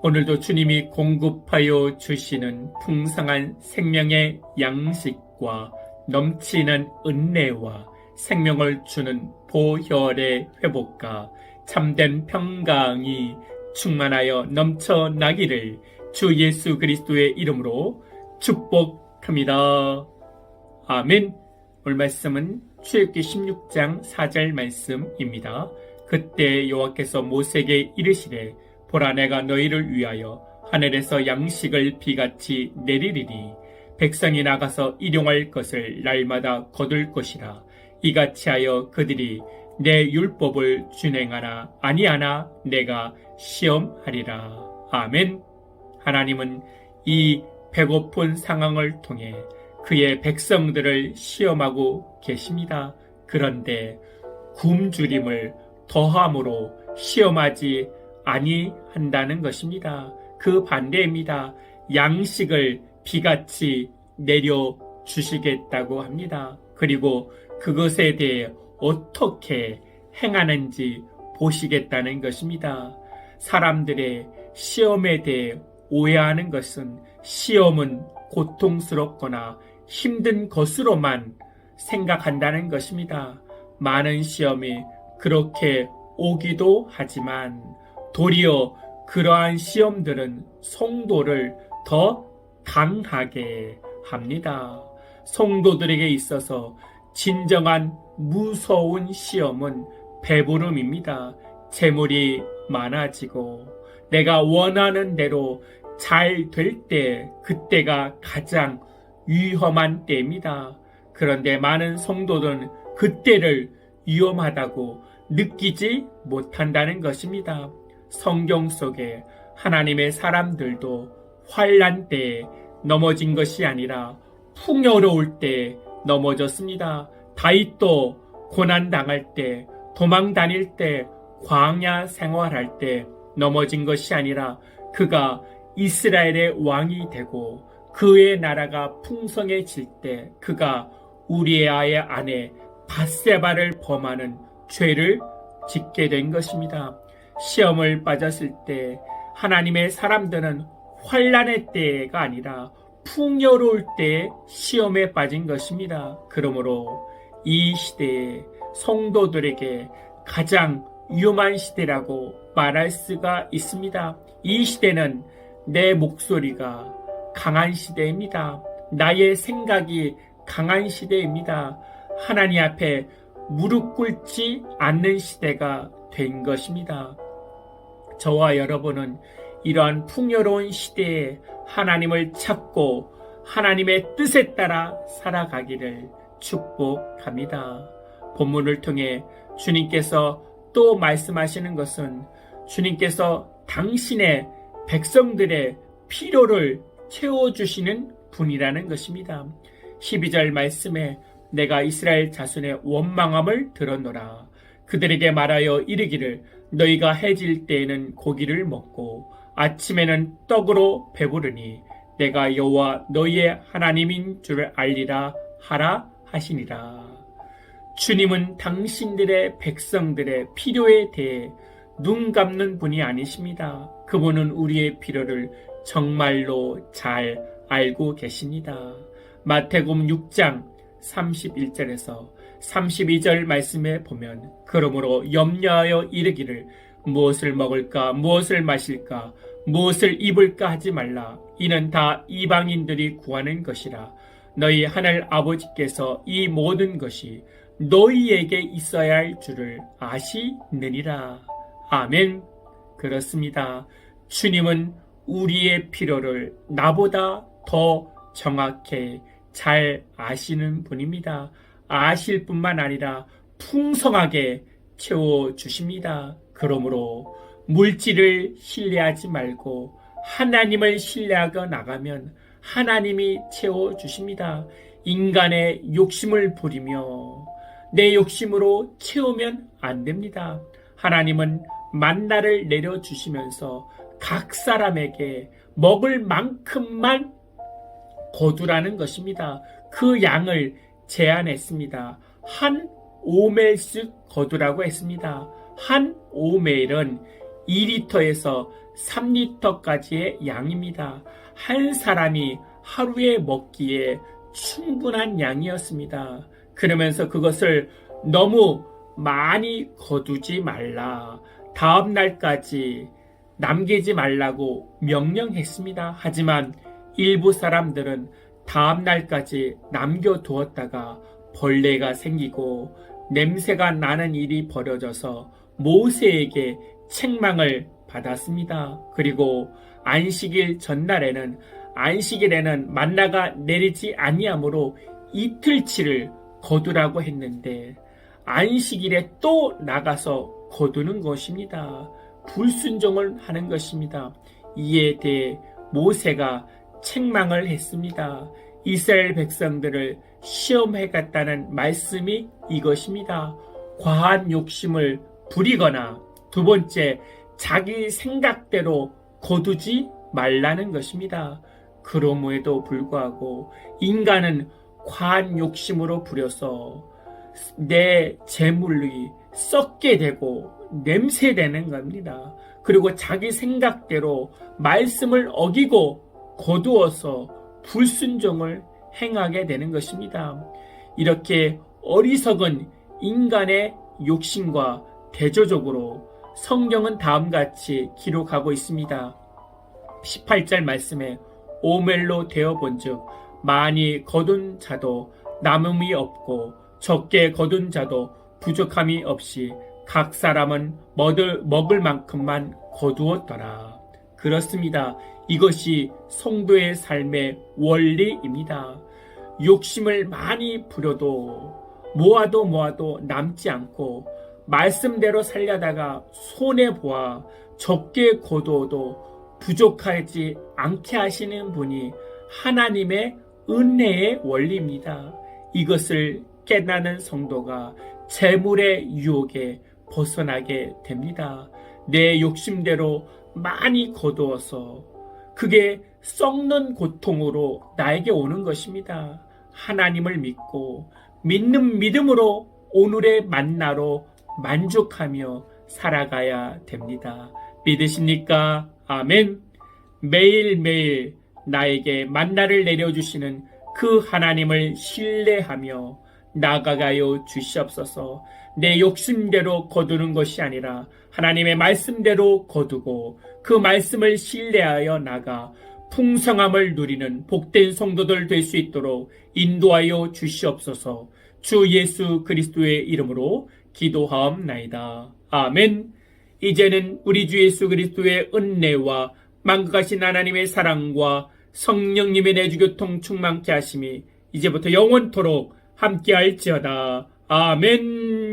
오늘도 주님이 공급하여 주시는 풍성한 생명의 양식과 넘치는 은혜와 생명을 주는 보혈의 회복과 참된 평강이 충만하여 넘쳐나기를 주 예수 그리스도의 이름으로 축복합니다. 아멘. 오늘 말씀은 출애굽기 16장 4절 말씀입니다. 그때 여호와께서 모세에게 이르시되 보라 내가 너희를 위하여 하늘에서 양식을 비같이 내리리니 백성이 나가서 일용할 것을 날마다 거둘 것이라. 이같이 하여 그들이 내 율법을 준행하나 아니하나 내가 시험하리라. 아멘. 하나님은 이 배고픈 상황을 통해 그의 백성들을 시험하고 계십니다. 그런데 굶주림을 더함으로 시험하지 아니한다는 것입니다. 그 반대입니다. 양식을 비같이 내려 주시겠다고 합니다. 그리고 그것에 대해 어떻게 행하는지 보시겠다는 것입니다. 사람들의 시험에 대해 오해하는 것은 시험은 고통스럽거나 힘든 것으로만 생각한다는 것입니다. 많은 시험이 그렇게 오기도 하지만 도리어 그러한 시험들은 성도를 더 강하게 합니다. 성도들에게 있어서 진정한 무서운 시험은 배부름입니다. 재물이 많아지고 내가 원하는 대로 잘 될 때 그때가 가장 위험한 때입니다. 그런데 많은 성도들은 그때를 위험하다고 느끼지 못한다는 것입니다. 성경 속에 하나님의 사람들도 환란 때에 넘어진 것이 아니라 풍요로울 때 넘어졌습니다. 다윗도 고난 당할 때, 도망 다닐 때, 광야 생활할 때 넘어진 것이 아니라 그가 이스라엘의 왕이 되고 그의 나라가 풍성해질 때 그가 우리의 아내 바세바를 범하는 죄를 짓게 된 것입니다. 시험을 빠졌을 때 하나님의 사람들은 환란의 때가 아니라 풍요로울 때 시험에 빠진 것입니다. 그러므로 이 시대에 성도들에게 가장 위험한 시대라고 말할 수가 있습니다. 이 시대는 내 목소리가 강한 시대입니다. 나의 생각이 강한 시대입니다. 하나님 앞에 무릎 꿇지 않는 시대가 된 것입니다. 저와 여러분은 이러한 풍요로운 시대에 하나님을 찾고 하나님의 뜻에 따라 살아가기를 축복합니다. 본문을 통해 주님께서 또 말씀하시는 것은 주님께서 당신의 백성들의 필요를 채워주시는 분이라는 것입니다. 12절 말씀에 내가 이스라엘 자손의 원망함을 들었노라. 그들에게 말하여 이르기를 너희가 해질 때에는 고기를 먹고 아침에는 떡으로 배부르니 내가 여호와 너희의 하나님인 줄을 알리라 하라 하시니라. 주님은 당신들의 백성들의 필요에 대해 눈 감는 분이 아니십니다. 그분은 우리의 필요를 정말로 잘 알고 계십니다. 마태복음 6장 31절에서 32절 말씀에 보면 그러므로 염려하여 이르기를 무엇을 먹을까 무엇을 마실까 무엇을 입을까 하지 말라. 이는 다 이방인들이 구하는 것이라. 너희 하늘 아버지께서 이 모든 것이 너희에게 있어야 할 줄을 아시느니라. 아멘. 그렇습니다. 주님은 우리의 필요를 나보다 더 정확해 잘 아시는 분입니다. 아실 뿐만 아니라 풍성하게 채워주십니다. 그러므로 물질을 신뢰하지 말고 하나님을 신뢰하고 나가면 하나님이 채워주십니다. 인간의 욕심을 부리며 내 욕심으로 채우면 안 됩니다. 하나님은 만나를 내려주시면서 각 사람에게 먹을 만큼만 거두라는 것입니다. 그 양을 제한했습니다. 한 오멜씩 거두라고 했습니다. 한 오멜은 2리터에서 3리터까지의 양입니다. 한 사람이 하루에 먹기에 충분한 양이었습니다. 그러면서 그것을 너무 많이 거두지 말라. 다음 날까지 남기지 말라고 명령했습니다. 하지만 일부 사람들은 다음 날까지 남겨두었다가 벌레가 생기고 냄새가 나는 일이 벌어져서 모세에게 책망을 받았습니다. 그리고 안식일 전날에는 안식일에는 만나가 내리지 아니하므로 이틀치를 거두라고 했는데 안식일에 또 나가서 거두는 것입니다. 불순종을 하는 것입니다. 이에 대해 모세가 책망을 했습니다. 이스라엘 백성들을 시험해 갔다는 말씀이 이것입니다. 과한 욕심을 부리거나 두 번째 자기 생각대로 거두지 말라는 것입니다. 그러므에도 불구하고 인간은 과한 욕심으로 부려서 내 재물이 썩게 되고 냄새되는 겁니다. 그리고 자기 생각대로 말씀을 어기고 거두어서 불순종을 행하게 되는 것입니다. 이렇게 어리석은 인간의 욕심과 대조적으로 성경은 다음같이 기록하고 있습니다. 18절 말씀에 오멜로 되어 본즉 많이 거둔 자도 남음이 없고 적게 거둔 자도 부족함이 없이 각 사람은 먹을, 만큼만 거두었더라. 그렇습니다. 이것이 성도의 삶의 원리입니다. 욕심을 많이 부려도 모아도 모아도 남지 않고 말씀대로 살려다가 손해보아 적게 거두어도 부족하지 않게 하시는 분이 하나님의 은혜의 원리입니다. 이것을 깨닫는 성도가 재물의 유혹에 벗어나게 됩니다. 내 욕심대로 많이 거두어서 그게 썩는 고통으로 나에게 오는 것입니다. 하나님을 믿고 믿는 믿음으로 오늘의 만나로 만족하며 살아가야 됩니다. 믿으십니까? 아멘. 매일매일 나에게 만나를 내려주시는 그 하나님을 신뢰하며 나아가요 주시옵소서 내 욕심대로 거두는 것이 아니라 하나님의 말씀대로 거두고 그 말씀을 신뢰하여 나가 풍성함을 누리는 복된 성도들 될 수 있도록 인도하여 주시옵소서 주 예수 그리스도의 이름으로 기도하옵나이다. 아멘. 이제는 우리 주 예수 그리스도의 은혜와 망각하신 하나님의 사랑과 성령님의 내주교통 충만케 하심이 이제부터 영원토록 함께할지어다. 아멘.